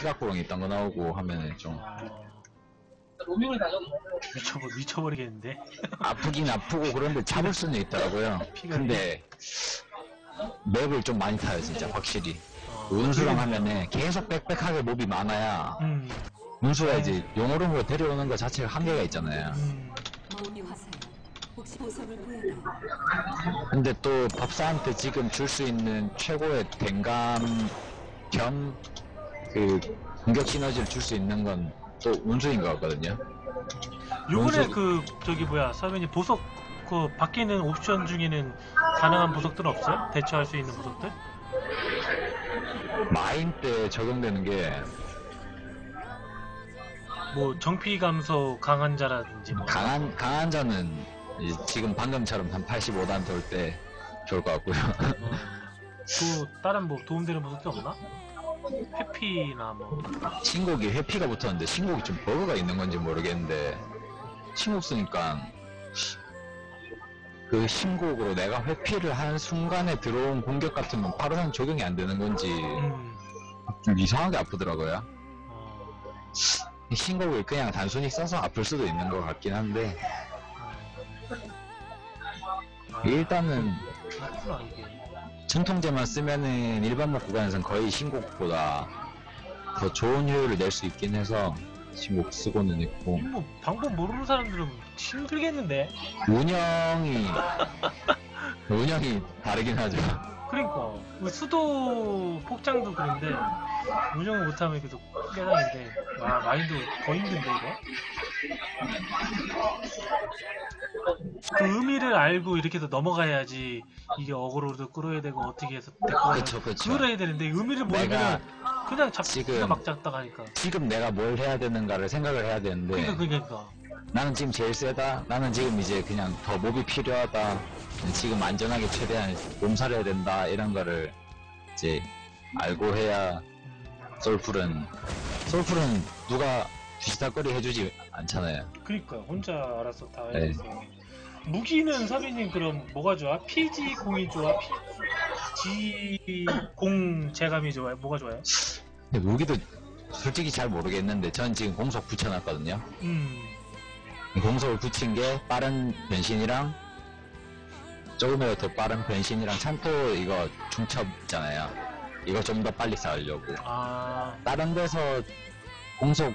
피각구렁이 있던 거 나오고 하면은 좀 미쳐버 미쳐버리겠는데. 아프긴 아프고 그런데 잡을 수는 있더라고요. 피가 근데 맵을 좀 많이 타요 진짜 확실히. 어, 운수랑 하면은 계속 빽빽하게 몹이 많아야 음, 운수가 이제 용어름으로 데려오는 것 자체가 한계가 있잖아요. 음. 마음이 화살. 혹시 보석을 보여요? 근데 또 법사한테 지금 줄 수 있는 최고의 댕감 겸 그 공격 시너지를 줄 수 있는 건 또 운수인 것 같거든요. 요번에 뭔소- 그 저기 뭐야 서면이 보석 그 바뀌는 옵션 중에는 가능한 보석들은 없어요? 대처할 수 있는 보석들? 마인 때 적용되는 게 뭐 정피 감소 강한 자라든지 뭐 강한 강한 자는 지금 방금처럼 한 85단 돌 때 좋을 것 같고요. 어, 또 다른 뭐 도움되는 보석들 없나? 회피나 뭐. 신곡이 회피가 붙었는데 신곡이 좀 버그가 있는 건지 모르겠는데 신곡 쓰니까 그 신곡으로 내가 회피를 한 순간에 들어온 공격 같은 건 바로는 적용이 안 되는 건지 음, 좀 이상하게 아프더라고요. 어, 신곡을 그냥 단순히 써서 아플 수도 있는 것 같긴 한데 아, 일단은 그렇구나 이게 전통제만 쓰면은 일반 목 구간에선 거의 신곡보다 더 좋은 효율을 낼 수 있긴 해서 신곡 쓰고는 있고. 뭐 방법 모르는 사람들은 힘들겠는데? 운영이 운영이 다르긴 하죠. 그러니까. 그 수도 폭장도 그런데 운영을 못하면 계속 깨장인데 와 마인드 더 힘든데 이거 그 의미를 알고 이렇게 해서 넘어가야지 이게 어그로도 끌어야 되고 어떻게 해서 그쵸 그쵸. 해야 되는데 의미를 모르면 그냥 잡 지금- 지금 막 잡다 가니까 지금 내가 뭘 해야 되는가를 생각을 해야 그러니까 되는데 그러니까 나는 지금 제일 세다. 나는 지금 이제 그냥 더 몹이 필요하다. 지금 안전하게 최대한 몸살해야 된다. 이런 거를 이제 알고 해야 음, 솔풀은 솔풀은 누가 뒤지다거리 해주지 않잖아요. 그러니까 혼자 알아서 다 네. 해서 무기는 사비님 그럼 뭐가 좋아? PG 공이 좋아? G 공 재감이 좋아요? 뭐가 좋아요? 근데 무기도 솔직히 잘 모르겠는데 전 지금 공속 붙여놨거든요. 음, 공속을 붙인 게 빠른 변신이랑 조금이라도 더 빠른 변신이랑 찬토 이거 중첩 있잖아요. 이거 좀 더 빨리 쌓으려고. 아, 다른 데서 공속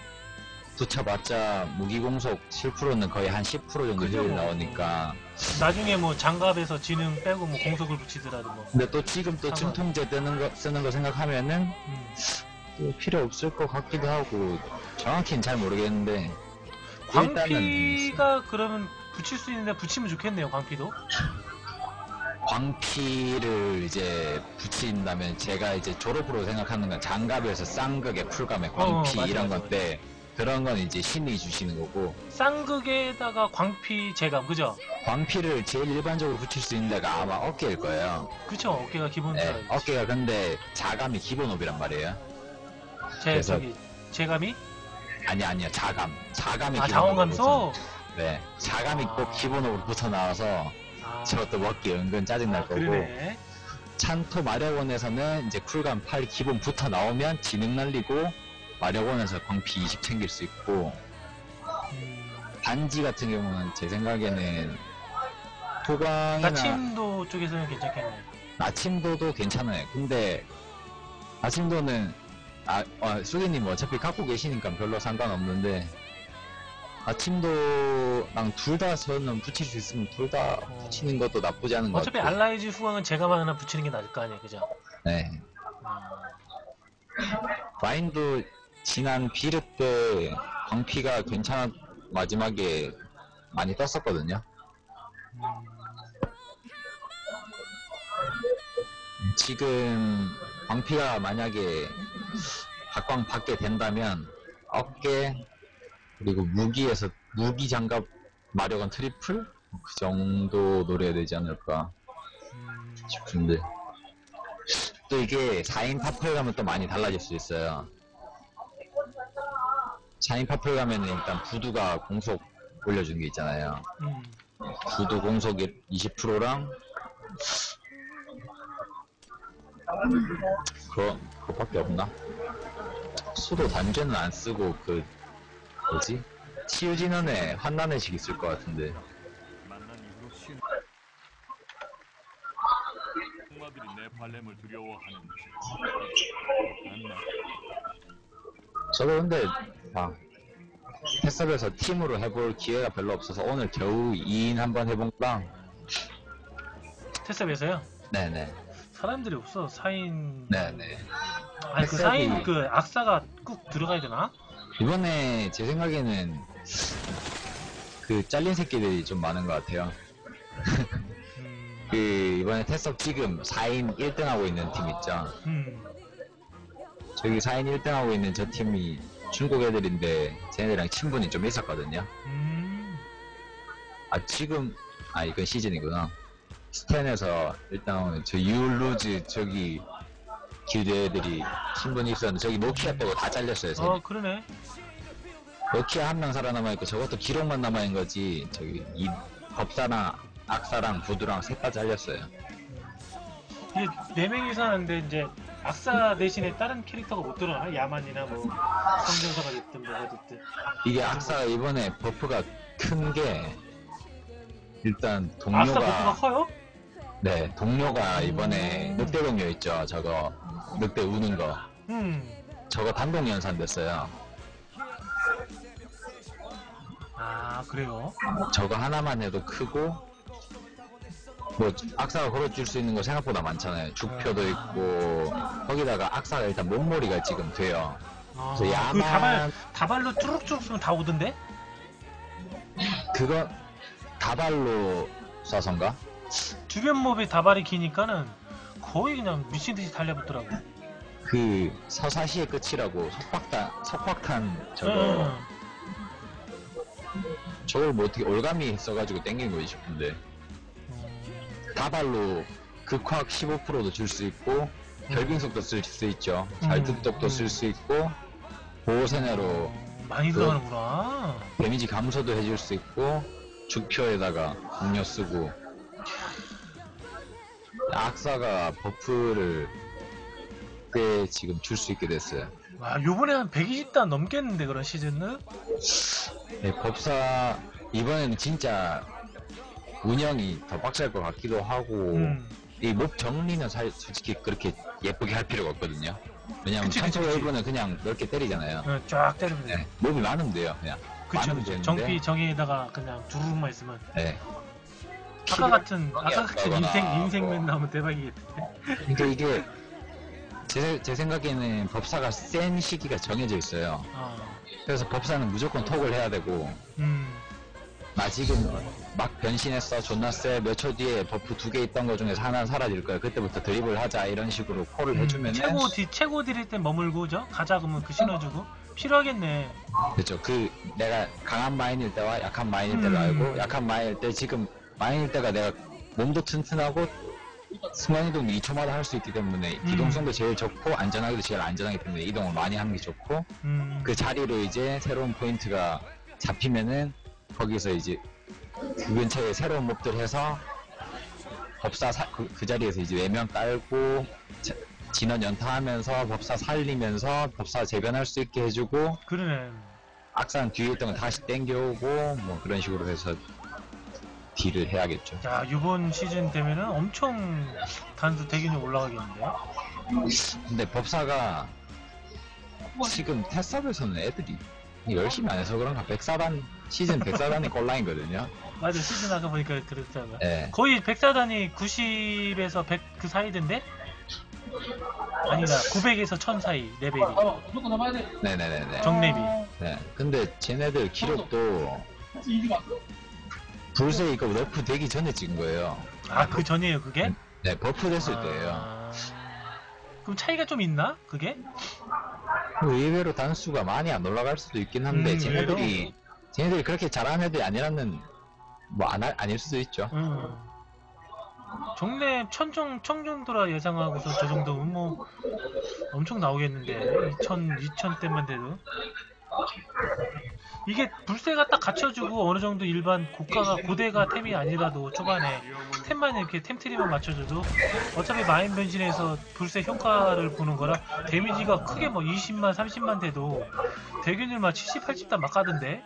붙여봤자 무기 공속 7%는 거의 한 10% 정도 그죠. 나오니까. 나중에 뭐 장갑에서 지능 빼고 뭐 공속을 붙이더라도 뭐. 근데 또 지금 또 상관- 진통제 뜨는 거 쓰는 거 생각하면은 음. 또 필요 없을 것 같기도 하고 정확히는 잘 모르겠는데 광피가 그러면 붙일 수 있는데 붙이면 좋겠네요, 광피도. 광피를 이제 붙인다면 제가 이제 졸업으로 생각하는 건 장갑에서 쌍극에 풀감에 광피 어, 맞아, 이런 맞아, 건데 그런 건 이제 신이 주시는 거고 쌍극에다가 광피 재감, 그죠? 광피를 제일 일반적으로 붙일 수 있는 데가 아마 어깨일 거예요. 그쵸? 어깨가 기본 줄 네. 어깨가 근데 자감이 기본 옵이란 말이에요. 제, 그래서- 저기, 재감이? 아니 아니요 자감. 자감이 아, 기본 자원감소? 붙어- 네, 자감이 아. 꼭 기본 옵으로 붙어 나와서 아, 저것도 먹기 은근 짜증 날 아, 거고. 그러네. 찬토 마력원에서는 이제 쿨감 8 기본 붙어 나오면 지능 날리고 마력원에서 광피 20 챙길 수 있고 음, 반지 같은 경우는 제 생각에는 토광이나 나침도 쪽에서는 괜찮겠네. 나침도도 괜찮아요. 근데 나침도는 아, 어, 수기님 어차피 갖고 계시니까 별로 상관없는데 나침도랑 둘 다 저는 붙일 수 있으면 둘 다 어. 붙이는 것도 나쁘지 않은 것 어차피 같아요. 알라이즈 후광은 재감 하나 붙이는 게 나을 거 아니에요, 그죠? 네. 음, 마인도 지난 비르 때 광피가 괜찮아 마지막에 많이 떴었거든요. 음, 지금 광피가 만약에 각광 받게 된다면 어깨 그리고 무기에서 무기 장갑 마력은 트리플 그 정도 노려야 되지 않을까 음, 싶은데 또 이게 4인 파플 가면 또 많이 달라질 수 있어요. 4인 파플 가면은 일단 부두가 공속 올려준 게 있잖아요. 음. 부두 공속이 20%랑 그거 그거밖에 없나? 수도 단죄는 안 쓰고 그 뭐지 치유진원에 환난의 식 있을 것 같은데 내 발렘을 두려워하는지 저도 근데 아 패스업에서 팀으로 해볼 기회가 별로 없어서 오늘 겨우 2인 한번 해본 거랑 테스업에서요. 네네 사람들이 없어 4인. 네네 아니 그 테스업이- 4인 그 악사가 꾹 들어가야 되나? 이번에 제 생각에는 그 잘린 새끼들이 좀 많은 것 같아요 음. 그 이번에 테스업 지금 4인 1등 하고 있는 팀 있죠 음. 저기 4인 1등 하고 있는 저 팀이 중국 애들인데 쟤네들이랑 친분이 좀 있었거든요 음. 아 지금 아 이건 시즌이구나 스탠에서 일단 저 유루즈 저기 길드 애들이 친분이 있었는데 저기 노키아 빼고 다 잘렸어요 쟤네. 어 그러네. 노키아 한 명 살아남아 있고 저것도 기록만 남아 있는 거지 저기 이 법사랑 악사랑 부두랑 셋다 잘렸어요 네 명이서 하는데 이제 악사 대신에 다른 캐릭터가 못 들어가나? 야만이나 뭐 성전사가 됐든 뭐가 됐든. 이게 악사가 이번에 버프가 큰 게 일단 악사 버프가 동료가 커요? 네 동료가 이번에 늑대 동료 있죠 저거 늑대 우는 거 음. 저거 단독 연산됐어요 아 그래요? 저거 하나만 해도 크고 뭐 악사가 걸어줄 수 있는 거 생각보다 많잖아요 죽표도 있고 거기다가 악사가 일단 몸놀이가 지금 돼요 아, 그래서 그 다발 야만 다발로 쭈룩쭈룩 쓰면 다 오던데? 그거 다발로 쏴선가? 주변 몹이 다발이 기니까는 거의 그냥 미친 듯이 달려붙더라고. 그 서사시의 끝이라고 석박탄 석박탄 저거 응. 저걸 뭐 어떻게 올가미 써가지고 땡긴 거지 싶은데 음, 다발로 극확 15%도 줄 수 있고 결빙속도 쓸 수 있죠 음, 음. 쓸수 있고 보호세네로 어, 많이 그- 들어가는구나. 데미지 감소도 해줄 수 있고 죽표에다가 공녀 쓰고 악사가 버프를 꽤 지금 줄 수 있게 됐어요 와, 요번에 한 120단 넘겠는데 그런 시즌은? 네, 법사 이번에는 진짜 운영이 더 빡셀 것 같기도 하고 음. 이몹 정리는 살, 솔직히 그렇게 예쁘게 할 필요가 없거든요 왜냐면 그치, 그치. 웨이브는 그냥 넓게 때리잖아요 어, 쫙 때리면 돼. 네, 몹이 많으면 돼요 그냥 그쵸, 그쵸. 되는데 정피 정의에다가 그냥 두루룩만 있으면. 네. 아까 같은, 아까 같은. 인생, 인생맨 나오면 대박이겠다. 그러니까 이게 제, 제 생각에는 법사가 센 시기가 정해져 있어요 아, 그래서 법사는 무조건 톡을 해야 되고 음, 나 지금 막 변신했어 존나 쎄몇 초 뒤에 버프 두 개 있던 거 중에서 하나는 사라질 거야 그때부터 드립을 하자 이런 식으로 콜을 음, 해주면은 최고 디, 최고 디릴 땐 머물고, 죠 가자 그러면 그 신어주고. 필요하겠네. 그렇죠 그 내가 강한 마인일 때와 약한 마인일 때를 음. 알고 약한 마인일 때 지금 마인일 때가 내가 몸도 튼튼하고 순간이동 2초마다 할 수 있기 때문에 음. 기동성도 제일 좋고 안전하기도 제일 안전하기 때문에 이동을 많이 하는 게 좋고 음, 그 자리로 이제 새로운 포인트가 잡히면은 거기서 이제 그 근처에 새로운 몹들 해서 법사 사- 그, 그 자리에서 이제 외면 깔고 자- 진원 연타하면서 법사 살리면서 법사 재변할 수 있게 해주고 그러네. 악상 뒤에 있던 거 다시 땡겨오고 뭐 그런 식으로 해서 딜을 해야겠죠. 야, 이번 시즌 되면은 엄청 단수 대균이 올라가겠는데? 근데 법사가 지금 테스업에서는 애들이 열심히 안 해서 그런가 백사단 시즌 백사단이 꼴라인거든요. 맞아, 시즌 아까 보니까 그랬잖아. 예. 거의 백사단이 90에서 100 그 사이던데? 아니다, 900에서 1000 사이 레벨이. 네네네네. 정레비. 네. 근데 쟤네들 기록도 불새 이거 너프 되기 전에 찍은 거예요. 아, 그 전이에요, 그게? 네, 버프 됐을 아, 때예요. 그럼 차이가 좀 있나? 그게? 그 의외로 단수가 많이 안 올라갈 수도 있긴 한데 음, 쟤네들이 쟤네들이 그렇게 잘하는 애들이 아니라는 뭐 안, 아닐 수도 있죠. 음. 정례 천정 청정도라 예상하고서 저 정도면 뭐 엄청 나오겠는데 2000 2000 때만 돼도 이게 불새가 딱 갖춰주고 어느 정도 일반 고가가 고대가 템이 아니라도 초반에 템만 이렇게 템 트리만 맞춰줘도 어차피 마인 변신에서 불새 효과를 보는 거라 데미지가 크게 뭐 20만 30만 돼도 대균일 막 70, 80단 막 가던데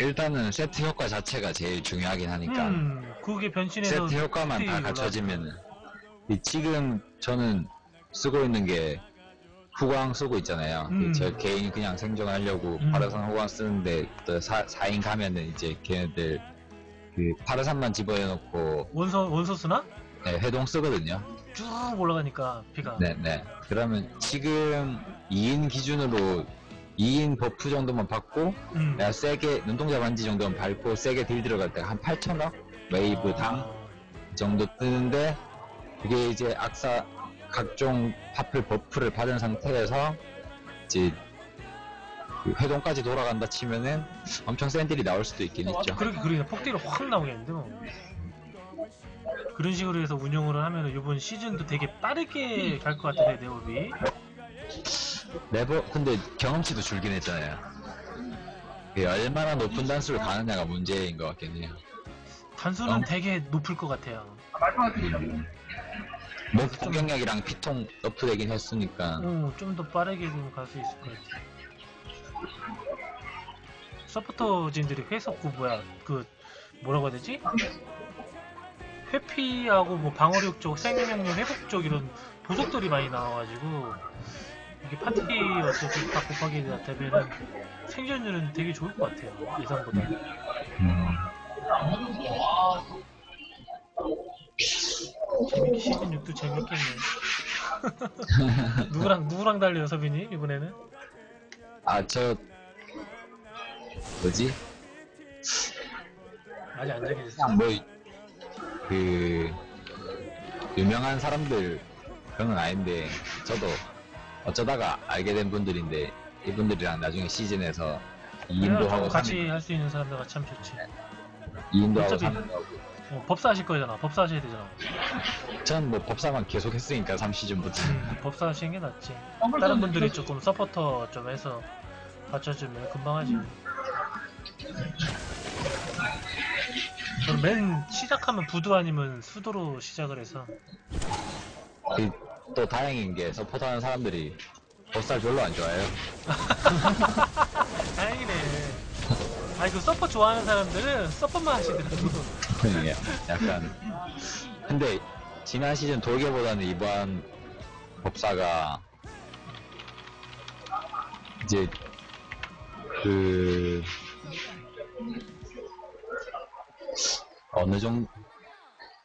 일단은 세트 효과 자체가 제일 중요하긴 하니까 음 그게 변신해서 세트 효과만 다이 지금 저는 쓰고 있는 게 후광 쓰고 있잖아요. 음. 저 개인이 그냥 생존하려고 음. 파라산 후광 쓰는데 또 사, 4인 가면은 이제 걔네들 그 파라산만 집어넣고 원소 원소스나 네, 회동 쓰거든요. 쭉 올라가니까 피가 네네. 그러면 지금 2인 기준으로 2인 버프 정도만 받고 음. 내가 세게 눈동자 반지 정도만 밟고 세게 딜 들어갈 때 한 8천억 웨이브 당 정도 뜨는데 그게 이제 악사 각종 파플 버프를 받은 상태에서 이제 그 회동까지 돌아간다 치면은 엄청 센 딜이 나올 수도 있긴 아, 있죠. 그렇게 그리나 폭딜이 확 나오겠는데 뭐. 그런 식으로 해서 운영을 하면 이번 시즌도 되게 빠르게 갈 것 같은데 네오비 레버 근데 경험치도 줄긴 했잖아요. 그게 얼마나 높은 단수를 가느냐가 문제인 것 같긴 해요. 단수는 어? 되게 높을 것 같아요 뭐 공격력이랑 피통 업되긴 했으니까 어, 좀 더 빠르게 갈 수 있을 것 같아 서포터진들이 회석 그 뭐야 그 뭐라고 해야 되지? 회피하고 뭐 방어력 쪽, 생명력 회복 쪽 이런 보석들이 많이 나와가지고 이게 파티 어차피 다 곱하기 되면은 생존율은 되게 좋을 것 같아요 예상보다 음. 재밌게 시즌 6도 재밌겠네 누구랑 누구랑 달려요 서빈이 이번에는? 아저 뭐지? 아직 안 정해졌어 그냥 뭐그 유명한 사람들 그런 건 아닌데 저도 어쩌다가 알게 된 분들인데 이분들이랑 나중에 시즌에서 2인도 하고 같이 할 수 있는 사람들 같이 하면 좋지. 2인도 하고 어차피- 3인도 하고. 어, 법사 하실 거잖아. 법사 하셔야 되잖아. 전 뭐 법사만 계속 했으니까 3시즌부터. 음, 법사 하시는 게 낫지. 다른 분들이 조금 서포터 좀 해서 받쳐주면 금방 하지. 저는 맨 시작하면 부두 아니면 수도로 시작을 해서. 그, 또 다행인 게 서포트하는 사람들이 법사를 별로 안 좋아해요. 다행이네. 아니 그 서포 좋아하는 사람들은 서포만 하시더라고. 약간. 근데 지난 시즌 돌개보다는 이번 법사가 이제 그 어느 정도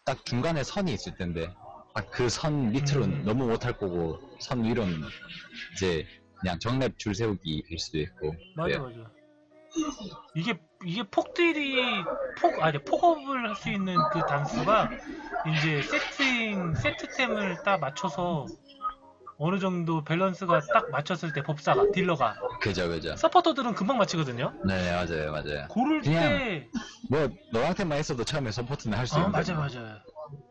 딱 중간에 선이 있을 텐데 그 선 밑으로 음. 너무 못할 거고 선 위로는 이제 그냥 정랩 줄 세우기 일 수도 있고 맞아 네. 맞아 이게 이게 폭들이 폭 아니 폭업을 할 수 있는 그 단수가 이제 세팅 세트템을 딱 맞춰서 어느 정도 밸런스가 딱 맞췄을 때 법사가 딜러가 그죠 그죠 서포터들은 금방 맞히거든요. 네 맞아요 맞아요 고를 때 뭐 너한테만 있어도 처음에 서포트는 할수 아, 있는 맞아 맞아.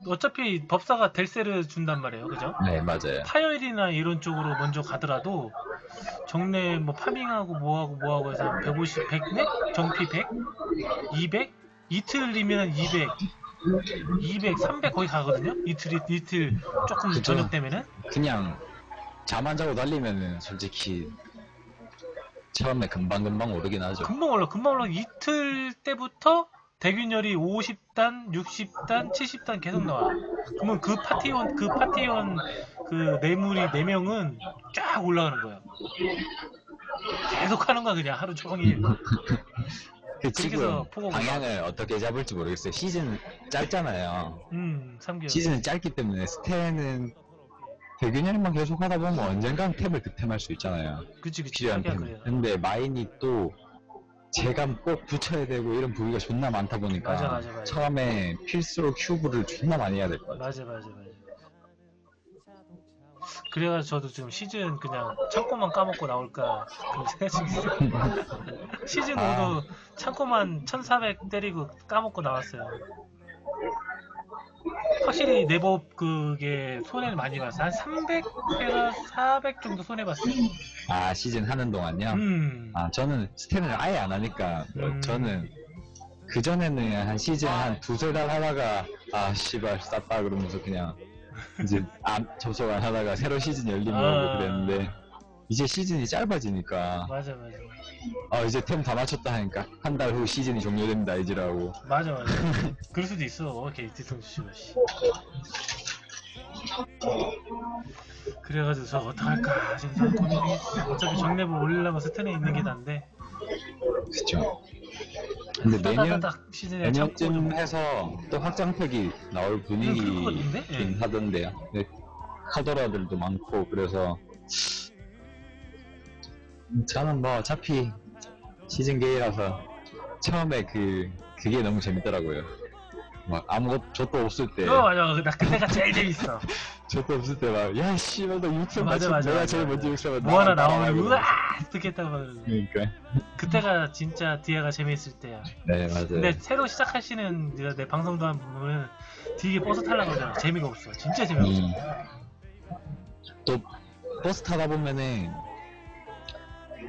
어차피 법사가 델세를 준단 말이에요, 그죠? 네 맞아요 파열이나 이런 쪽으로 먼저 가더라도 정례 뭐 파밍하고 뭐하고 뭐하고 해서 한 150, 100네? 정피 100? 200? 이틀이면 200 200, 300 거의 가거든요? 이틀이, 이틀 조금 그죠. 저녁 되면은? 그냥 잠 안 자고 달리면은 솔직히 처음에 금방금방 오르긴 하죠 금방 올라, 금방 올라. 이틀 때부터 대균열이 50단, 60단, 70단 계속 나와. 그러면 그 파티원, 그 파티원 그 뇌물이 4명은 쫙 올라가는 거야. 계속 하는 거야, 그냥 하루 종일. 그 지금 방향을 어떻게 잡을지 모르겠어요 시즌 짧잖아요 음, 3개월. 시즌은 짧기 때문에 스테는 대균열만 계속 하다 보면 언젠간 탭을 득템할 수 있잖아요 그치, 그치. 필요한 그래. 근데 마인이 또 제가 꼭 붙여야 되고 이런 부위가 존나 많다 보니까 맞아, 맞아, 맞아. 처음에 필수로 큐브를 존나 많이 해야 될 것 같아요 맞아, 맞아, 맞아. 그래가지고 저도 지금 시즌 그냥 창고만 까먹고 나올까 그런 생각 중있어요 시즌 아. 5도 창고만 1400 때리고 까먹고 나왔어요. 확실히 내법 그게 손해를 많이 봤어. 한 300회나 400 정도 손해 봤어요. 아 시즌 하는 동안요. 음. 아 저는 스탠을 아예 안 하니까 어, 음. 저는 그 전에는 한 시즌 한 두세 달 하다가 아 씨발 쌌다 그러면서 그냥 이제 안 접속 안 하다가 새로 시즌 열리면 아. 그랬는데 이제 시즌이 짧아지니까 맞아 맞아. 아 이제 템 다 맞췄다 하니까 한 달 후 시즌이 종료됩니다 이지라고 맞아 맞아. 그럴 수도 있어. 걔 뒤통수 치고 씨. 그래가지고 저 어떡할까 지금 참 고민이 어차피 정례부 올리려면 스탠에 있는 게 난데 그쵸 근데 내년 따다다닥 시즌에 좀 내년쯤 해서 또 확장팩이 나올 음, 그럴 것 같은데? 분위기긴 예. 하던데요 네, 카더라들도 많고 그래서 저는 뭐 어차피 시즌 게이라서 처음에 그 그게 너무 재밌더라고요. 막 아무것도 저도 없을 때. 어 맞아. 나 그때가 제일 재밌어. 저도 없을 때 막 야 씨발 나 육성 맞아, 맞아, 내가 맞아, 제일 맞아. 먼저 육성을 뭐 하나 나오면 우와! 듣겠다고. 그러니까. 그때가 진짜 디아가 재밌을 때야. 네 맞아요. 근데 새로 시작하시는 내, 내 방송도 한 보면 되게 버스 타려고 그러잖아 재미가 없어. 진짜 재미없어. 음. 또 버스 타다 보면은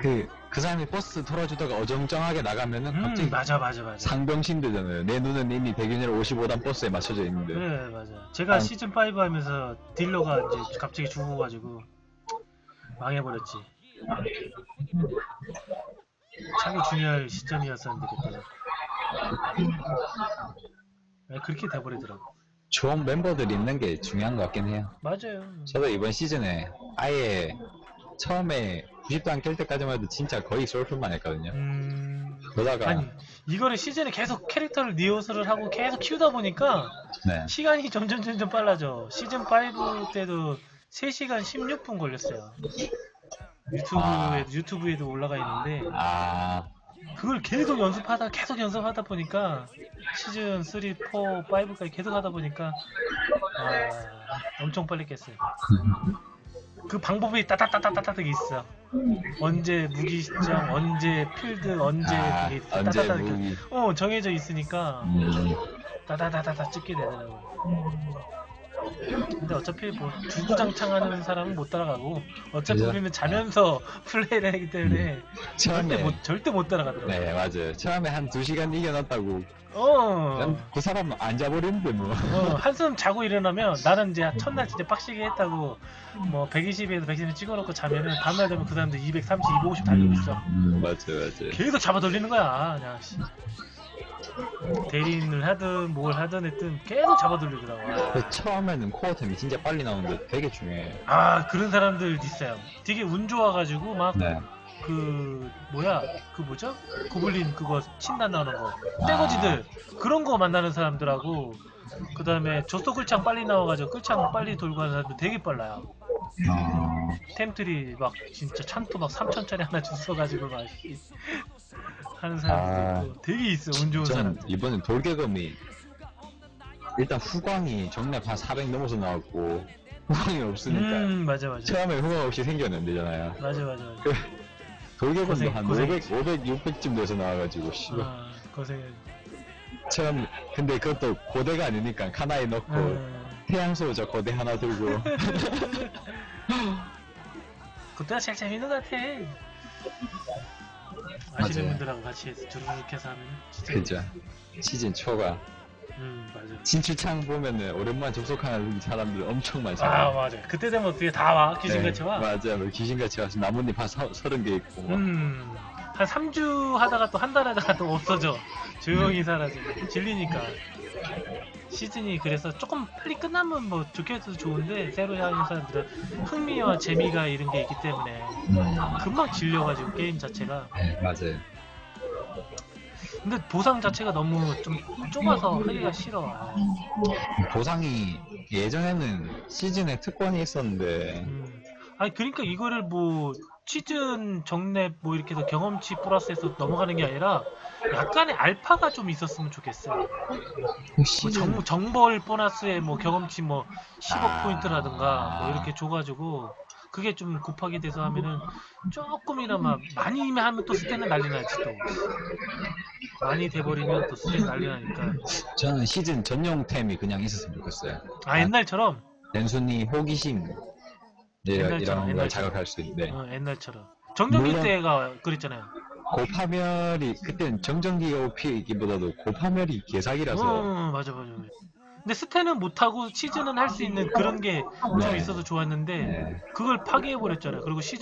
그, 그 사람이 버스 돌아주다가 어정쩡하게 나가면은 음 갑자기 맞아 맞아 맞아 상병신 되잖아요. 내 눈은 이미 백윤이랑 55단 버스에 맞춰져 있는데. 그래 맞아 제가 아. 시즌 5 하면서 딜러가 이제 갑자기 죽어가지고 망해버렸지 차기 중요할 시점이었었는데 그때는 네, 그렇게 돼버리더라고 좋은 멤버들이 있는 게 중요한 것 같긴 해요. 맞아요 저도 이번 시즌에 아예 처음에 90단 깰 때까지만 해도 진짜 거의 솔플만 했거든요. 음... 그러다가 아니 이거를 시즌에 계속 캐릭터를 리허설을 하고 계속 키우다 보니까 네. 시간이 점점 점점 빨라져. 시즌 5 때도 3시간 16분 걸렸어요. 유튜브에 아. 유튜브에도 올라가 있는데 아 그걸 계속 연습하다 계속 연습하다 보니까 시즌 3, 4, 5까지 계속 하다 보니까 아, 엄청 빨리 깼어요. 그 방법이 따따따따따따 있어. 언제 무기 시점, 언제 필드, 언제 아, 그게. 언제 따따따 이렇게. 무기 어 정해져 있으니까 음, 따다다다다 찍게 되더라고. 근데 어차피 뭐 주구장창하는 사람은 못 따라가고 어차피 그죠? 우리는 자면서 플레이를 하기 때문에 절대 처음에 못 절대 못 따라가더라고. 네 맞아요. 처음에 한 2시간 이겨놨다고 어. 난그 사람 앉아버리는데 뭐. 어, 한숨 자고 일어나면 나는 이제 첫날 진짜 빡시게 했다고 뭐 120에서 110을 찍어놓고 자면은 다음날 되면 그 사람들 230, 250 달리고 있어. 음, 맞아요 맞아요. 계속 잡아 돌리는 거야. 그냥 씨. 대리인을 하든 뭘 하든 했든 계속 잡아 돌리더라고. 그 처음에는 코어 템이 진짜 빨리 나오는데 되게 중요해요. 아 그런 사람들 있어요. 되게 운 좋아가지고 막 네. 그 뭐야 그 뭐죠? 고블린 그거 나오는 거 떼거지들 그런 거 만나는 사람들하고 그 다음에 조소 끌창 빨리 나와가지고 끌창 빨리 돌고 하는 사람들 되게 빨라요. 어, 템들이 막 진짜 찬토 막 3천짜리 하나 주워가지고 막 하는 사람들도 되게 있어 운 좋은 사람들. 이번에 돌개검이 일단 후광이 정략 한 400 넘어서 나왔고 후광이 없으니까 음 맞아 맞아 처음에 후광 없이 생겨는 되잖아요. 맞아 맞아 맞아. 돌개검도 고생, 한 고생. 500, 500, 600쯤 돼서 나와가지고 씨발. 아 고생해. 처음 근데 그것도 고대가 아니니까 카나에 넣고 음, 태양소 저 거대 하나 들고 그때가 제일 재밌는 것 같아. 아시는 맞아요. 분들하고 같이 해서 주르륵 해서 하면 진짜. 그죠. 시즌 초가 음 맞아. 진출창 보면은 오랜만에 접속하는 사람들 엄청 아 많잖아요. 맞아. 그때 되면 어떻게 다 와? 귀신같이 네, 와. 맞아, 뭐 귀신같이 와서 나뭇잎 한 서, 서른 개 있고. 막. 음. 한 3주 하다가 또 한 달 하다가 또 없어져. 조용히 사라져. 질리니까. 시즌이 그래서 조금 빨리 끝나면 뭐 좋겠어도 좋은데 새로 하는 사람들은 흥미와 재미가 이런 게 있기 때문에 음, 금방 질려가지고 게임 자체가 네, 맞아요. 근데 보상 자체가 너무 좀 좁아서 하기가 싫어 아, 보상이 예전에는 시즌에 특권이 있었는데 음. 아니 그러니까 이거를 뭐 시즌 정립 뭐 이렇게 해서 경험치 플러스해서 넘어가는 게 아니라 약간의 알파가 좀 있었으면 좋겠어요. 뭐 시즌 정, 정벌 보너스에 뭐 경험치 뭐 10억 아. 포인트라든가 뭐 이렇게 줘가지고 그게 좀 곱하기 돼서 하면은 조금이나마 많이 하면 또 스테는 난리 나지 또. 많이 돼버리면 또 스테는 난리 나니까. 저는 시즌 전용템이 그냥 있었으면 좋겠어요. 아 옛날처럼? 단순히 호기심. 네, 옛날처럼, 이런 걸 옛날처럼. 자극할 수 있는데 어, 옛날처럼 정전기 물론- 때가 그랬잖아요 고파멸이 그때는 정전기 OP이기보다도 고파멸이 개사기라서 어, 맞아 맞아 맞아. 근데 스테는 못하고 시즌은 할 수 있는 그런 게좀 네. 있어서 좋았는데 네. 그걸 파괴해 버렸잖아요 그리고 시즌